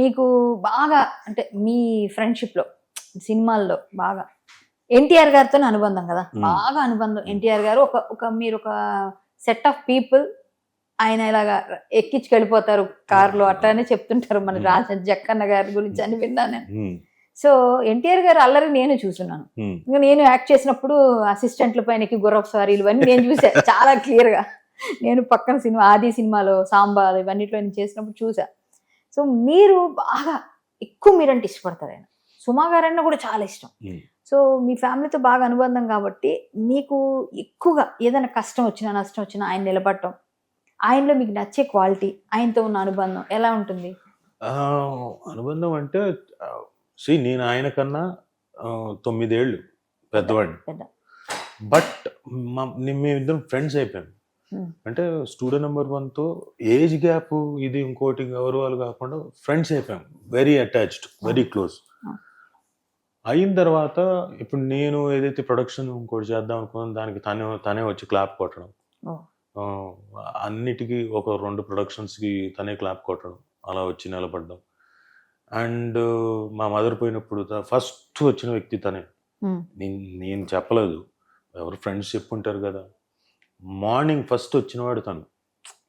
మీకు బాగా అంటే మీ ఫ్రెండ్షిప్లో సినిమాల్లో బాగా. ఎన్టీఆర్ గారితో అనుబంధం కదా. బాగా అనుబంధం. ఎన్టీఆర్ గారు ఒక ఒక మీరు ఒక సెట్ ఆఫ్ పీపుల్ ఆయన ఇలాగా ఎక్కించుకెళ్ళిపోతారు కారులో అట్లానే చెప్తుంటారు మన. రాజ జక్కన్న గారి గురించి అని విన్నాను సో ఎన్టీఆర్ గారు అల్లరి నేను చూస్తున్నాను ఉమ్, ఇంకా నేను యాక్ట్ చేసినప్పుడు అసిస్టెంట్ల పైనకి గుర్రపు స్వారీలు ఇవన్నీ నేను చూసా. చాలా క్లియర్గా నేను పక్కన సినిమా ఆది సినిమాలో సాంబా ఇవన్నిట్లో నేను చేసినప్పుడు చూసా. సో మీరు బాగా ఎక్కువ మీరంటే ఇష్టపడతారు ఆయన. సుమా గారన్న కూడా చాలా ఇష్టం. సో మీ ఫ్యామిలీతో బాగా అనుబంధం కాబట్టి మీకు ఎక్కువగా ఏదైనా కష్టం వచ్చినా నష్టం వచ్చినా ఆయన నిలబడటం ఆయనలో మీకు నచ్చే క్వాలిటీ ఆయనతో ఉన్న అనుబంధం ఎలా ఉంటుంది? అనుబంధం అంటే సి నేను ఆయన కన్నా తొమ్మిదేళ్ళు పెద్దవాడిని. పెద్ద. బట్ మేమిద్దరం ఫ్రెండ్స్ అయిపోయాం. అంటే స్టూడెంట్ నెంబర్ వన్తో ఏజ్ గ్యాప్ ఇది ఇంకోటి గౌరవాలు కాకుండా ఫ్రెండ్స్ అయిపోయాం. Very attached very close Hmm. అయిన తర్వాత ఇప్పుడు నేను ఏదైతే ప్రొడక్షన్ ఇంకోటి చేద్దాం అనుకున్నాను దానికి తనే తనే వచ్చి క్లాప్ కొట్టడం. Oh. అన్నిటికీ ఒక రెండు ప్రొడక్షన్స్కి తనే క్లాప్ కొట్టడం. అలా వచ్చి నిలబడ్డం. అండ్ మా మదర్ పోయినప్పుడు ఫస్ట్ వచ్చిన వ్యక్తి తనే. Hmm. నేను నేను చెప్పలేదు. ఎవరు ఫ్రెండ్స్ చెప్పుంటారు కదా. మార్నింగ్ ఫస్ట్ వచ్చినవాడు తను.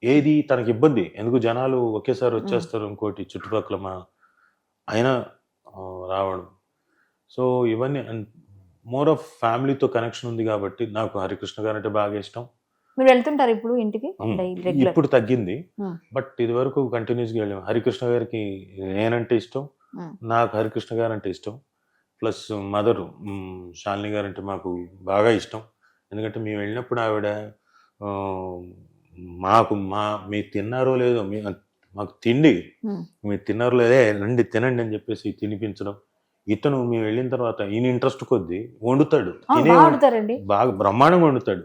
ఏది తనకి ఇబ్బంది? ఎందుకు జనాలు ఒకేసారి వచ్చేస్తారు ఇంకోటి చుట్టుపక్కల మా అయినా ఆ, రావడం. సో ఇవన్నీ మోర్ ఆఫ్ ఫ్యామిలీతో కనెక్షన్ ఉంది కాబట్టి నాకు హరికృష్ణ గారు అంటే బాగా ఇష్టం. మీరు వెళ్తుంటారు ఇప్పుడు ఇంటికి? ఇప్పుడు తగ్గింది. బట్ ఇది వరకు కంటిన్యూస్గా వెళ్ళాం. హరికృష్ణ గారికి నేనంటే ఇష్టం. నాకు హరికృష్ణ గారు అంటే ఇష్టం. ప్లస్ మదర్ శాలిని గారు అంటే మాకు బాగా ఇష్టం. ఎందుకంటే మేము వెళ్ళినప్పుడు ఆవిడ మాకు మా మీరు తిన్నారో లేదో మీ మాకు తిండి. మీరు తిన్నారో లేదే రండి తినండి అని చెప్పేసి తినిపించడం. ఇతను మేము వెళ్ళిన తర్వాత ఈయన ఇంట్రెస్ట్ కొద్దీ వండుతాడు. తినే బాగా బ్రహ్మాండంగా వండుతాడు.